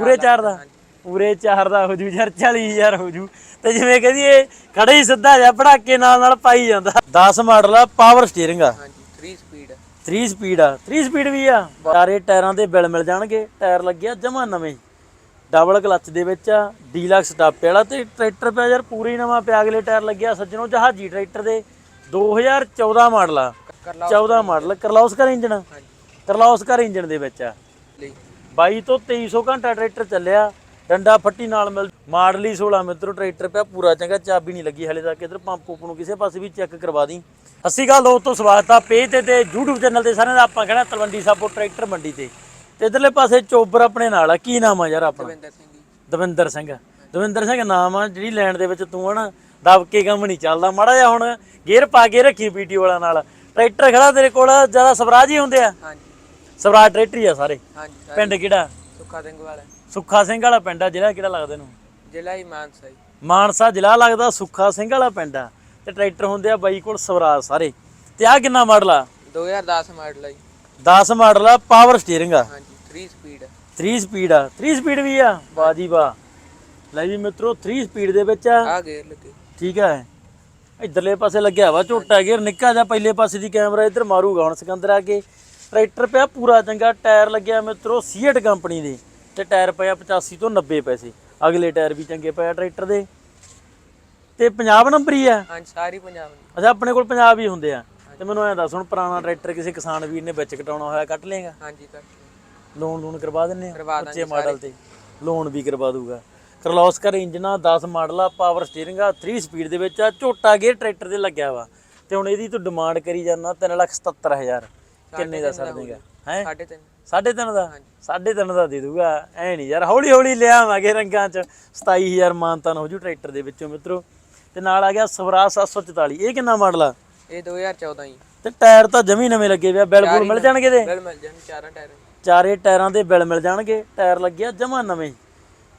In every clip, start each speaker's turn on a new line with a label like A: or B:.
A: ਪੂਰੇ 4 ਦਾ? ਪੂਰੇ 4 ਦਾ ਹੋ ਜੂ ਯਾਰ 40000 ਹੋ ਜੂ। ਤੇ ਜਿਵੇਂ ਕਹਦੀ ਇਹ ਖੜੇ ਹੀ ਸਿੱਧਾ ਜਿਹਾ ਪੜਾਕੇ ਨਾਲ ਨਾਲ ਪਾਈ ਜਾਂਦਾ। 10 ਮਾਡਲ ਆ ਪਾਵਰ ਸਟੀਅਰਿੰਗ ਆ।
B: ਹਾਂਜੀ 3 ਸਪੀਡ
A: 3 ਸਪੀਡ ਆ। 3 ਸਪੀਡ ਵੀ ਆ। ਸਾਰੇ ਟਾਇਰਾਂ ਦੇ ਬਿਲ ਮਿਲ ਜਾਣਗੇ। ਟਾਇਰ ਲੱਗਿਆ ਜਮਾ ਨਵੇਂ। ਡਬਲ ਕਲੱਚ ਦੇ ਵਿੱਚ ਆ ਡੀਲਕਸ ਟਾਪੇ ਵਾਲਾ ਤੇ ਟਰੈਕਟਰ ਪਿਆ ਯਾਰ ਪੂਰੀ ਨਵਾਂ ਪਿਆ। ਅਗਲੇ ਟਾਇਰ ਲੱਗਿਆ ਸੱਜਣੋ ਜਹਾਜੀ ਟਰੈਕਟਰ ਦੇ। 2014 ਮਾਡਲ ਆ।
B: ਕਰ ਲਾ
A: 14 ਮਾਡਲ ਕਰਲੌਸਕਰ ਇੰਜਨ
B: ਹਾਂਜੀ।
A: ਕਰਲੌਸਕਰ ਇੰਜਨ ਦੇ ਵਿੱਚ ਆ।
B: ਲਈ।
A: 22 ਤੋਂ 2300 ਘੰਟਾ ਟਰੈਕਟਰ ਚੱਲਿਆ ਡੰਡਾ ਫੱਟੀ ਨਾਲ ਮਿਲ ਮਾਡਲ ਹੀ 16 ਮਿੱਤਰੋ ਟਰੈਕਟਰ ਪਿਆ ਪੂਰਾ ਚੰਗਾ ਚਾਬੀ ਨਹੀਂ ਲੱਗੀ ਹਲੇ ਤੱਕ ਇਧਰ ਪੰਪ ਪੂਪ ਨੂੰ ਕਿਸੇ ਪਾਸੇ ਵੀ ਚੈੱਕ ਕਰਵਾ ਦੀ। ਅਸੀਂ ਗੱਲ ਦੋਸਤੋ ਸਵਾਗਤ ਆ ਪੇਜ ਤੇ ਤੇ YouTube ਚੈਨਲ ਤੇ ਸਾਰਿਆਂ ਦਾ ਆਪਾਂ ਖੜਾ ਤਲਵੰਡੀ ਸਾਬੋ ਟਰੈਕਟਰ ਮੰਡੀ ਤੇ। ਤੇ ਇਧਰਲੇ ਪਾਸੇ ਚੋਬਰ ਆਪਣੇ ਨਾਲ ਆ ਕੀ ਨਾਮ ਆ ਯਾਰ ਆਪਣਾ?
B: ਦਵਿੰਦਰ ਸਿੰਘ
A: ਦਵਿੰਦਰ ਸਿੰਘ। ਦਵਿੰਦਰ ਸਿੰਘ ਨਾਮ ਆ ਜਿਹੜੀ ਲੈਣ ਦੇ ਵਿੱਚ ਤੂੰ ਹਨਾ ਦਬ ਕੇ ਕੰਮ ਨਹੀਂ ਚੱਲਦਾ। ਮਾੜਾ ਜਿਹਾ ਹੁਣ ਗੇਅਰ ਪਾ ਕੇ ਰੱਖੀ ਪੀਟੀ ਵਾਲਾ ਨਾਲ। ਟਰੈਕਟਰ ਖੜਾ ਤੇਰੇ ਕੋਲ ਜ਼ਿਆਦਾ ਸਵਰਾਜ ਹੀ ਹੁੰਦੇ ਆ।
B: ਹਾਂਜੀ।
A: ਸਵਰਾਜ ਟਰੈਕਟਰ ਹੀ ਆ ਸਾਰੇ।
B: ਹਾਂਜੀ ਸਰ।
A: ਪਿੰਡ ਕਿਹੜਾ?
B: ਸੁੱਖਾ ਸਿੰਘ ਵਾਲਾ।
A: ਸੁੱਖਾ ਸਿੰਘ ਵਾਲਾ ਪਿੰਡ ਆ ਜ਼ਿਲ੍ਹਾ ਕਿਹੜਾ ਲੱਗਦਾ ਇਹਨੂੰ?
B: ਜ਼ਿਲ੍ਹਾ ਹੀ ਮਾਨਸਾ ਜੀ।
A: ਮਾਨਸਾ ਜ਼ਿਲ੍ਹਾ ਲੱਗਦਾ ਸੁੱਖਾ ਸਿੰਘ ਵਾਲਾ ਪਿੰਡ ਆ। ਤੇ ਟਰੈਕਟਰ ਹੁੰਦੇ ਆ ਬਾਈ ਕੋਲ ਸਵਰਾਜ ਸਾਰੇ। ਤੇ ਆ ਕਿੰਨਾ ਮਾਡਲ ਆ?
B: 2010 ਮਾਡਲ ਹੈ ਜੀ।
A: 10 ਮਾਡਲ ਆ ਪਾਵਰ ਸਟੀਅਰਿੰਗ ਆ।
B: ਹਾਂਜੀ 3 ਸਪੀਡ
A: 3 ਸਪੀਡ ਆ। 3 ਸਪੀਡ ਵੀ ਆ? ਵਾਹ ਜੀ ਵਾਹ। ਲੈ ਵੀ ਮਿੱਤਰੋ 3 ਸਪੀਡ ਦੇ ਵਿੱਚ ਆ।
B: ਆ ਗੇਅਰ ਲੱਗੇ।
A: ਠੀਕ ਹੈ ਇਧਰਲੇ ਪਾਸੇ ਲੱਗਿਆ ਵਾ ਝੋਟਾ ਗੇਰ ਨਿੱਕਾ ਜਿਹਾ ਪਹਿਲੇ ਪਾਸੇ ਦੀ ਕੈਮਰਾ ਇੱਧਰ ਮਾਰੂਗਾ ਹੁਣ ਸਿਕੰਦਰ ਆ ਕੇ। ਟਰੈਕਟਰ ਪਿਆ ਪੂਰਾ ਚੰਗਾ ਟਾਇਰ ਲੱਗਿਆ ਮਿੱਤਰੋ ਸੀਟ ਕੰਪਨੀ ਦੇ ਤੇ ਟਾਇਰ ਪਿਆ 85 ਤੋਂ 90 ਪੈਸੇ। ਅਗਲੇ ਟਾਇਰ ਵੀ ਚੰਗੇ ਪਏ ਆ ਟਰੈਕਟਰ ਦੇ। ਤੇ ਪੰਜਾਬ ਨੰਬਰ ਹੀ ਆ।
B: ਹਾਂਜੀ ਸਾਰੀ ਪੰਜਾਬ ਦੀ
A: ਅੱਛਾ ਆਪਣੇ ਕੋਲ ਪੰਜਾਬ ਹੀ ਹੁੰਦੇ ਆ। ਤੇ ਮੈਨੂੰ ਐਂ ਦੱਸ ਹੁਣ ਪੁਰਾਣਾ ਟਰੈਕਟਰ ਕਿਸੇ ਕਿਸਾਨ ਵੀਰ ਨੇ ਵਿੱਚ ਕਟਾਉਣਾ ਹੋਇਆ ਕੱਟ ਲੇਗਾ
B: ਹਾਂਜੀ ਕਰ
A: ਲੋਨ ਲੋਨ ਕਰਵਾ ਦਿੰਨੇ ਆ? ਉੱਚੇ ਮਾਡਲ ਤੇ। ਲੋਨ ਵੀ ਕਰਵਾ ਦੂਗਾ ਕਰਲੋਸਕਰ ਇੰਜਨਾ 10 ਮਾਡਲ ਆ ਪਾਵਰ ਸਟੀਅਰਿੰਗ ਆ 3 ਸਪੀਡ ਦੇ ਵਿੱਚ ਆ ਝੋਟਾ ਗੇਅਰ ਟਰੈਕਟਰ ਦੇ ਲੱਗਿਆ ਵਾ। ਤੇ ਹੁਣ ਇਹਦੀ ਤੂੰ ਡਿਮਾਂਡ ਕਰੀ ਜਾਂਦਾ 377000 ਕਿੰਨੇ ਦਾ ਛੱਡ ਦੇਗਾ? ਹੈ?
B: 3.5
A: ਸਾਢੇ ਤਿੰਨ ਦਾ? ਸਾਢੇ ਤਿੰਨ ਦਾ ਦੇ ਦੂਗਾ ਐ ਨਹੀਂ ਯਾਰ ਹੌਲੀ ਹੌਲੀ ਲਿਆਵਾਂਗੇ ਰੰਗਾਂ ਚ। 27000 ਮਾਨਤਾਨ ਹੋ ਜੂ ਟਰੈਕਟਰ ਦੇ ਵਿੱਚੋਂ ਮਿੱਤਰੋ। ਤੇ ਨਾਲ ਆ ਗਿਆ ਸਵਰਾਜ 744 ਇਹ ਕਿੰਨਾ ਮਾਡਲ ਆ?
B: ਇਹ 2014 ਜੀ।
A: ਤੇ ਟਾਇਰ ਤਾਂ ਜਮੀ ਨਵੇਂ ਲੱਗੇ ਪਿਆ ਬਿਲ ਬੁਲ ਮਿਲ ਜਾਣਗੇ ਦੇ
B: ਬਿਲ ਮਿਲ ਜਾਣ ਚਾਰਾਂ ਟਾਇਰਾਂ।
A: ਚਾਰੇ ਟਾਇਰਾਂ ਦੇ ਬਿਲ ਮਿਲ ਜਾਣਗੇ। ਟਾਇਰ ਲੱਗਿਆ ਜਮਾ ਨਵੇਂ।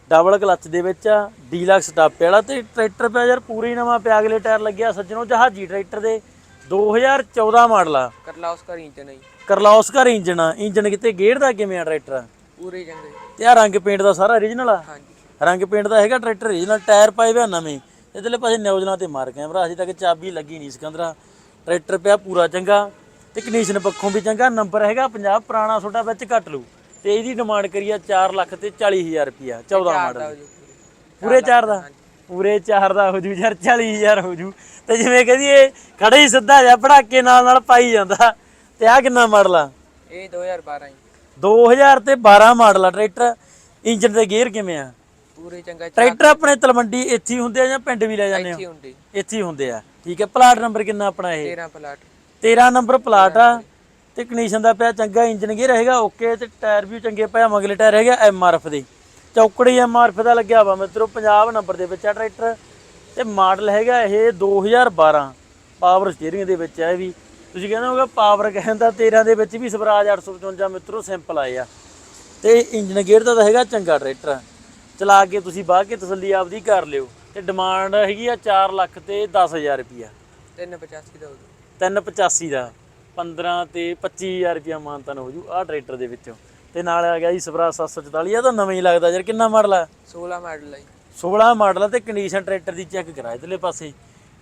A: ਡਬਲ ਕਲੱਚ ਦੇ ਵਿੱਚ ਆ ਡੀਲਕਸ ਟਾਪੇ ਵਾਲਾ। ਤੇ ਟਰੈਕਟਰ ਪਿਆ ਯਾਰ ਪੂਰੀ ਨਵਾਂ ਪਿਆ। ਅਗਲੇ ਟਾਇਰ ਲੱਗਿਆ ਸੱਜਣੋ ਜਹਾਜੀ ਟਰੈਕਟਰ ਦੇ। 2014 ਮਾਡਲ ਆ।
B: ਕਰ ਲਾ ਉਸ ਕਰ ਇੰਜਨ ਹੈ ਜੀ
A: ਕਰਲੌਸਕਰ ਇੰਜਨ ਆ। ਇੰਜਨ ਕਿਤੇ ਗੇਅਰ ਦਾ ਕਿਵੇਂ ਆ ਟਰੈਕਟਰ?
B: ਪੂਰੇ ਚੰਗੇ।
A: ਤੇ ਆ ਰੰਗ ਪੇਂਟ ਦਾ ਸਾਰਾ origignal ਆ?
B: ਹਾਂਜੀ।
A: ਰੰਗ ਪੇਂਟ ਦਾ ਹੈਗਾ ਟਰੈਕਟਰ origignal ਟਾਇਰ ਪਾਏ ਆ ਨਵੇਂ। ਇਧਰਲੇ ਪਾਸੇ ਨਿਊਜ਼ਲਾਂ ਤੇ ਮਾਰ ਕੈਮਰਾ। ਅਜੇ ਤੱਕ ਚਾਬੀ ਲੱਗੀ ਨਹੀਂ ਸਿਕੰਦਰਾ। ਟਰੈਕਟਰ ਪਿਆ ਪੂਰਾ ਚੰਗਾ। ਤੇ ਕੰਡੀਸ਼ਨ ਪੱਖੋਂ ਵੀ ਚੰਗਾ। ਨੰਬਰ ਹੈਗਾ 50 ਪੁਰਾਣਾ ਛੋਟਾ ਵਿੱਚ ਘੱਟ ਲੂ ਤੇ ਇਹਦੀ ਡਿਮਾਂਡ ਕਰੀਆ 4 ਲੱਖ ਤੇ 40000 ਰੁਪਿਆ 14
B: ਦਾ
A: ਮਾਡਲ।
B: ਪੂਰੇ
A: ਪੂਰੇ 4 ਦਾ? ਪੂਰੇ 4 ਦਾ ਹੋ ਜੂ ਯਾਰ 40000 ਹੋ ਜੂ ਤੇ ਜਿਵੇਂ ਕਹਦੀ ਇਹ ਖੜੇ ਹੀ ਸਿੱਧਾ ਜਿਹਾ ਪੜਾਕੇ ਨਾਲ ਨਾਲ ਪਾਈ ਜਾਂਦਾ। ਤੇ ਆ ਕਿੰਨਾ ਮਾਡਲ ਆ?
B: ਇਹ 2012 ਜੀ।
A: 2000 ਤੇ 12 ਮਾਡਲ ਆ। ਟਰੈਕਟਰ ਇੰਜਨ ਦੇ ਗੇਅਰ ਕਿਵੇਂ ਆ?
B: ਪੂਰੇ ਚੰਗਾ
A: ਟਰੈਕਟਰ ਆਪਣੇ ਤਲਵੰਡੀ ਇੱਥੇ ਹੀ ਹੁੰਦੇ ਆ ਜਾਂ ਪਿੰਡ ਵੀ ਲੈ ਜਾਂਦੇ
B: ਇੱਥੇ
A: ਹੋ
B: ਹੁੰਦੇ
A: ਇੱਥੇ ਹੀ ਹੁੰਦੇ ਆ। ਠੀਕ ਹੈ ਪਲਾਟ ਨੰਬਰ ਕਿੰਨਾ ਆਪਣਾ ਇਹ?
B: 13 ਪਲਾਟ।
A: 13 ਨੰਬਰ ਪਲਾਟ ਆ। ਤੇ ਕੰਡੀਸ਼ਨ ਦਾ ਪਿਆ ਚੰਗਾ ਇੰਜਨ ਗੇਅਰ ਹੈਗਾ ਓਕੇ ਤੇ ਟਾਇਰ ਵੀ ਚੰਗੇ ਪਿਆ ਮਗਲੇ ਟਾਇਰ ਹੈਗਾ ਐਮਆਰਐਫ ਦੇ। ਚੌਕੜੀ ਐਮਆਰਐਫ ਦਾ ਲੱਗਿਆ ਵਾ ਮਿੱਤਰੋ ਪੰਜਾਬ ਨੰਬਰ ਦੇ ਵਿੱਚ ਆ ਟਰੈਕਟਰ। ਤੇ ਮਾਡਲ ਹੈਗਾ ਇਹ 2012 ਪਾਵਰ ਸਟੀਅਰਿੰਗ ਦੇ ਵਿੱਚ ਆ ਇਹ ਵੀ। ਤੁਸੀਂ ਕਹਿੰਦੇ ਹੋਗੇ ਪਾਵਰ ਕਹਿੰਦਾ 13 ਦੇ ਵਿੱਚ ਵੀ ਸਵਰਾਜ 855 ਮਿੱਤਰੋ ਸਿੰਪਲ ਆਏ ਆ। ਤੇ ਇੰਜਨ ਗੇਅਰ ਦਾ ਤਾਂ ਹੈਗਾ ਚੰਗਾ ਟਰੈਕਟਰ। ਚਲਾ ਕੇ ਤੁਸੀਂ ਬਾਹ ਕੇ ਤਸੱਲੀ ਆਪਦੀ ਕਰ ਲਿਓ। ਤੇ ਡਿਮਾਂਡ ਹੈਗੀ ਆ 4 ਲੱਖ ਤੇ 10000 ਰੁਪਿਆ
B: 385 ਦਾ ਹੋ ਜੂ
A: 385 ਦਾ। 15 ਤੇ 25000 ਰੁਪਿਆ ਮਾਨਤਨ ਹੋ ਜੂ ਆਹ ਟਰੈਕਟਰ ਦੇ ਵਿੱਚੋਂ। ਤੇ ਨਾਲ ਆ ਗਿਆ ਜੀ ਸਵਰਾ 744 ਇਹ ਤਾਂ ਨਵਾਂ ਹੀ ਲੱਗਦਾ ਯਾਰ ਕਿੰਨਾ ਮਾਡਲ ਆ?
B: 16 ਮਾਡਲ ਹੈ ਜੀ।
A: 16 ਮਾਡਲ ਆ ਤੇ ਕੰਡੀਸ਼ਨ ਟਰੈਕਟਰ ਦੀ ਚੈੱਕ ਕਰਾ ਇਧਰਲੇ ਪਾਸੇ।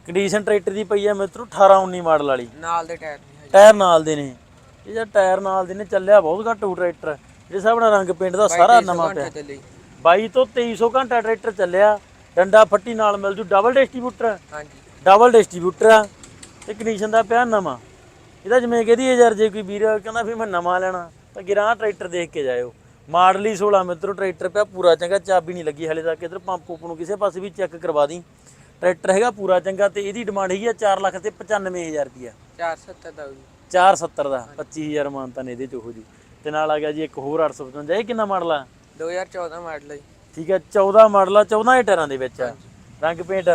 A: ਕੰਡੀਸ਼ਨ ਟਰੈਕਟਰ ਦੀ ਪਈ ਆ ਮਿੱਤਰੋ 18 19 ਮਾਡਲ ਵਾਲੀ।
B: ਨਾਲ ਦੇ ਟਾਇਰ ਨਹੀਂ ਹੈ
A: ਟਾਇਰ ਨਾਲ ਦੇ ਨੇ। ਇਹ ਜਿਹੜਾ ਟਾਇਰ ਨਾਲ ਦੇ ਨੇ ਚੱਲਿਆ ਬਹੁਤ ਘੱਟ ਹੋਊ ਟਰੈਕਟਰ ਜਿਹੜੇ ਹਿਸਾਬ ਨਾਲ ਰੰਗ ਪਿੰਡ ਦਾ ਸਾਰਾ ਨਵਾਂ ਪਿਆ।
B: ਚੱਲੇ। ਜੀ।
A: 22 ਤੋਂ 2300 ਘੰਟਾ ਟਰੈਕਟਰ ਚੱਲਿਆ। ਡੰਡਾ ਫੱਟੀ ਨਾਲ ਮਿਲ ਜੂ ਡਬਲ ਡਿਸਟ੍ਰੀਬਿਊਟਰ
B: ਹਾਂਜੀ।
A: ਡਬਲ ਡਿਸਟ੍ਰੀਬਿਊਟਰ ਆ। ਤੇ ਕੰਡੀਸ਼ਨ ਦਾ ਪਿਆ ਨਵਾਂ। ਇਹਦਾ ਜਿਵੇਂ ਕਹਦੀ ਯਾਰ ਜੇ ਕੋਈ ਵੀਰ ਕਹਿੰਦਾ ਵੀ ਮੈਂ ਨਵਾਂ ਲੈਣਾ ਤਾਂ ਗਿਰਾਂ ਟਰੈਕਟਰ ਦੇਖ ਕੇ ਜਾਇਓ। ਮਾਡਲ ਹੀ 16 ਮਿੱਤਰੋ ਟਰੈਕਟਰ ਪਿਆ ਪੂਰਾ ਚੰਗਾ ਚਾਬੀ ਨਹੀਂ ਲੱਗੀ ਹਲੇ ਤੱਕ ਇਧਰ ਪੰਪ ਪੰਪ ਨੂੰ ਕਿਸੇ ਪਾਸੇ ਵੀ ਚੈੱਕ ਕਰਵਾ ਦੀ। ਟਰੈਕਟਰ ਹੈਗਾ ਪੂਰਾ ਚੰਗਾ ਤੇ ਇਹਦੀ ਡਿਮਾਂਡ ਹੈਗੀ ਆ 4 ਲੱਖ ਤੇ 95000 ਰੁਪਿਆ
B: 470 ਦਾ ਹੋ ਜੂ
A: 470 ਦਾ 25000 ਮਾਨਤਾ ਨੇ ਇਹਦੇ ਚ ਹੋ ਜੂ। ਤੇ ਨਾਲ ਆ ਗਿਆ ਜੀ ਇੱਕ ਹੋਰ 855 ਇਹ ਕਿੰਨਾ ਮਾਡਲ ਆ?
B: 2014 ਮਾਡਲ ਹੈ ਜੀ।
A: ਠੀਕ ਹੈ 14 ਮਾਡਲ ਆ 14 ਹੀ ਟਾਇਰਾਂ ਦੇ ਵਿੱਚ ਆ। ਰੰਗ ਪੇਂਟ?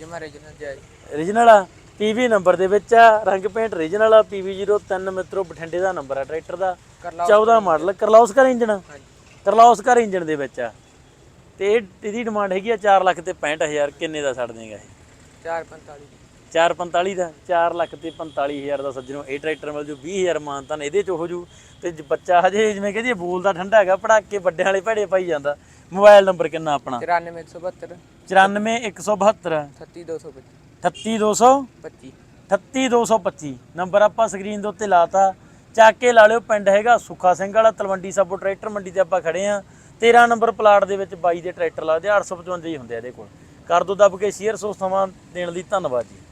B: ਜਮਾ ਰੀਜਨਲ ਜਾਈ
A: origignal ਆ? ਪੀਵੀ ਨੰਬਰ ਦੇ ਵਿੱਚ ਆ ਰੰਗ ਪੇਂਟ origignal ਆ PV03 ਮਿੱਤਰੋ ਬਠਿੰਡੇ ਦਾ ਨੰਬਰ ਆ ਟਰੈਕਟਰ ਦਾ।
B: ਕਰ ਲਾ
A: 14 ਮਾਡਲ ਕਰਲੌਸਕਰ ਇੰਜਨ
B: ਹਾਂਜੀ।
A: ਕਰਲੌਸਕਰ ਇੰਜਨ ਦੇ ਵਿੱਚ ਆ। ਤੇ ਇਹ- ਇਹਦੀ ਡਿਮਾਂਡ ਹੈਗੀ ਆ 4 ਲੱਖ ਤੇ 65000 ਕਿੰਨੇ ਦਾ ਛੱਡ ਦੇਗਾ ਇਹ?
B: 445
A: 445 ਦਾ। 4 ਲੱਖ ਤੇ 45000 ਦਾ ਸੱਜਣੋ। ਇਹ ਟਰੈਕਟਰ ਮਿਲ ਜੂ 20000 ਮਾਨਤਾਨ ਇਹਦੇ ਚ ਹੋ ਜੂ। ਤੇ ਬੱਚਾ ਹਜੇ ਜਿਵੇਂ ਕਹਿੰਦੀ ਬੋਲਦਾ ਠੰਡਾ ਹੈਗਾ ਪੜਾਕੇ ਵੱਡਿਆਂ ਵਾਲੇ ਭੜੇ ਪਾਈ ਜਾਂਦਾ। ਮੋਬਾਈਲ ਨੰਬਰ ਕਿੰਨਾ ਆਪਣਾ?
B: 94172
A: 94172
B: 38225
A: 38200
B: 25
A: 38225 ਨੰਬਰ ਆਪਾਂ ਸਕਰੀਨ ਦੇ ਉੱਤੇ ਲਾਤਾ। ਚੱਕ ਕੇ ਲਾ ਲਿਓ ਪਿੰਡ ਹੈਗਾ ਸੁੱਖਾ ਸਿੰਘ ਵਾਲਾ ਤਲਵੰਡੀ ਸਾਬੋ ਟਰੈਕਟਰ ਮੰਡੀ ਤੇ ਆਪਾਂ ਖੜੇ ਆ। 13 ਨੰਬਰ ਪਲਾਟ ਦੇ ਵਿੱਚ ਬਾਈ ਦੇ ਟਰੈਕਟਰ ਲੱਗਦੇ ਆ, 855 ਹੀ ਹੁੰਦੇ ਆ ਇਹਦੇ ਕੋਲ। ਕਰ ਦੋ ਦੱਬ ਕੇ ਸ਼ੇਅਰ ਸੋ ਸਮਾਂ ਦੇਣ ਲਈ ਧੰਨਵਾਦ ਜੀ।